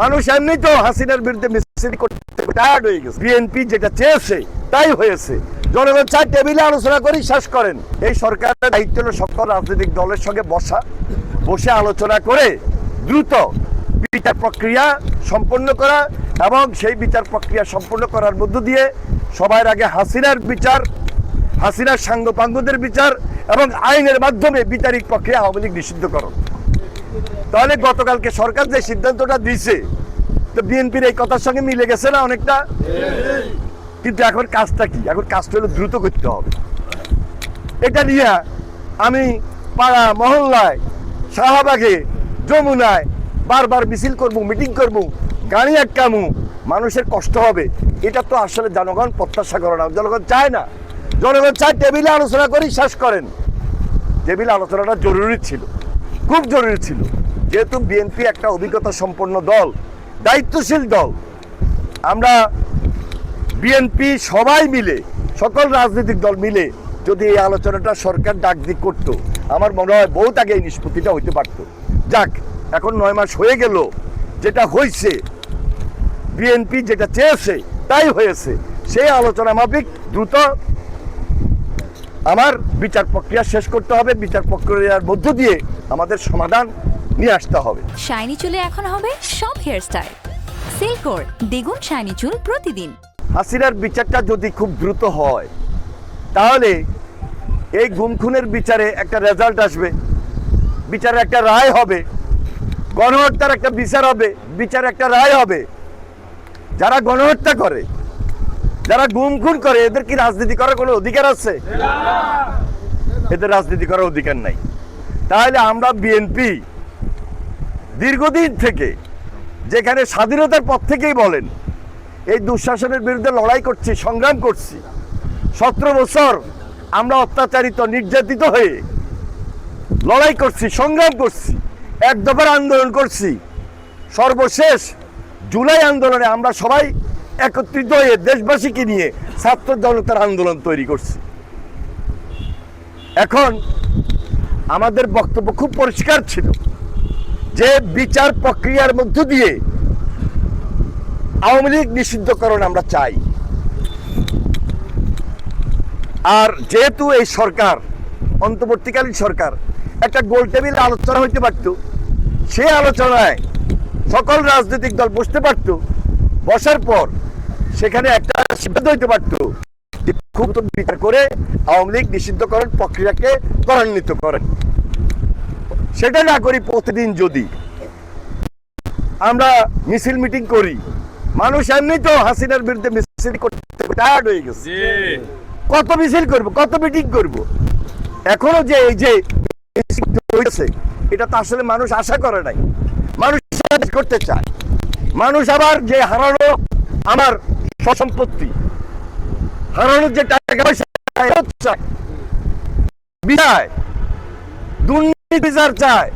মানুষ এমনি তো হাসিনার বিরুদ্ধে মিছিল করতে টায়ার্ড হয়ে গেছে। বিএনপি যেটা চেয়েছে, তাই হয়েছে। জনগণ চার টেবিলে আলোচনা করি, শেষ করেন। এই সরকারের দায়িত্ব হলো সকল রাজনৈতিক দলের সঙ্গে বসা, বসে আলোচনা করে দ্রুত বিচার প্রক্রিয়া সম্পন্ন করা এবং সেই বিচার প্রক্রিয়া সম্পন্ন করার মধ্য দিয়ে সবার আগে হাসিনার বিচার, হাসিনার সাঙ্গপাঙ্গদের বিচার এবং আইনের মাধ্যমে বিচারিক প্রক্রিয়া আওয়ামী লীগ নিষিদ্ধকরণ। তাহলে গতকালকে সরকার যে সিদ্ধান্তটা দিয়েছে, তো বিএনপির এই কথার সঙ্গে মিলে গেছে না অনেকটা? কিন্তু এখন কাজটা কি? এখন কাজটা হলো দ্রুত করতে হবে। এটা নিয়ে আমি পাড়া, মহল্লায়, শাহবাগে, যমুনায় বারবার মিছিল করব, মিটিং করব, গাড়ি আটকামু মানুষের কষ্ট হবে। এটা তো আসলে জনগণ প্রত্যাশা করে না। জনগণ চায় না। জনগণ চায় টেবিলে আলোচনা করি, শেষ করেন। টেবিলে আলোচনাটা জরুরি ছিল। খুব জরুরি ছিল। যেহেতু বিএনপি একটা অভিজ্ঞতা সম্পন্ন দল, দায়িত্বশীল দল, আমরা বিএনপি সবাই মিলে, সকল রাজনৈতিক দল মিলে যদি এই আলোচনাটা সরকার ডাক দিক করতো, আমার মনে হয় বহুত আগে এই নিষ্পত্তিটা হইতে পারত। যাক, এখন নয় মাস হয়ে গেল, যেটা হয়েছে বিএনপি যেটা চেয়েছে, তাই হয়েছে। সেই আলোচনা মাফিক দ্রুত আমার বিচার প্রক্রিয়া শেষ করতে হবে। বিচার প্রক্রিয়ার মধ্য দিয়ে আমাদের সমাধান নিয়ে আসতে হবে। শাইনি চুলে এখন হবে সব হেয়ার স্টাইল সিল্কোর দ্বিগুণ শাইনি চুল প্রতিদিন। হাসিনার বিচারটা যদি খুব দ্রুত হয় তাহলে এই গুম খুনের বিচারে একটা রেজাল্ট আসবে। বিচারে একটা রায় হবে। গণহত্যার একটা বিচার হবে। বিচারে একটা রায় হবে। যারা গণহত্যা করে যারা গুম খুন করে এদের কি রাজনীতি করার কোনো অধিকার আছে? এদের রাজনীতি করার অধিকার নাই। তাহলে আমরা বিএনপি দীর্ঘদিন থেকে, যেখানে স্বাধীনতার পর থেকেই বলেন, এই দুঃশাসনের বিরুদ্ধে লড়াই করছি, সংগ্রাম করছি। সতেরো বছর আমরা অত্যাচারিত, নির্যাতিত হয়ে লড়াই করছি, সংগ্রাম করছি, এক দফার আন্দোলন করছি। সর্বশেষ জুলাই আন্দোলনে আমরা সবাই একত্রিত হয়ে দেশবাসীকে নিয়ে ছাত্র জনতার আন্দোলন তৈরি করছি। এখন আমাদের বক্তব্য খুব পরিষ্কার ছিল। যে বিচার প্রক্রিয়ার মধ্য দিয়ে আওয়ামী লীগ নিষিদ্ধকরণ আমরা চাই। আর যেহেতু এই সরকার, অন্তর্বর্তীকালীন সরকার, একটা গোল টেবিল আলোচনা হইতে পারত, সে আলোচনায় সকল রাজনৈতিক দল বসতে পারত, বসার পর সেখানে একটা সিদ্ধান্ত হইতে পারত খুব বিচার করে আওয়ামী লীগ নিষিদ্ধকরণ প্রক্রিয়াকে ত্বরান্বিত করেন সেটা না করি প্রতিদিন যদি। আমরা মিছিল মিটিং করি। মানুষ এমনি তো হাসিনার বিরুদ্ধে মিছিল করতে টায়ার্ড হয়ে গেছে। কত মিছিল করব কত মিটিং করব? এখনও যে এই যে হয়েছে এটা তো আসলে মানুষ আশা করে নাই। মানুষ করতে চায়। মানুষ আবার যে হারানো আমার সম্পত্তি হারানোর যে টাকা পয়সা বিচার দুর্নীতি বিচার চায়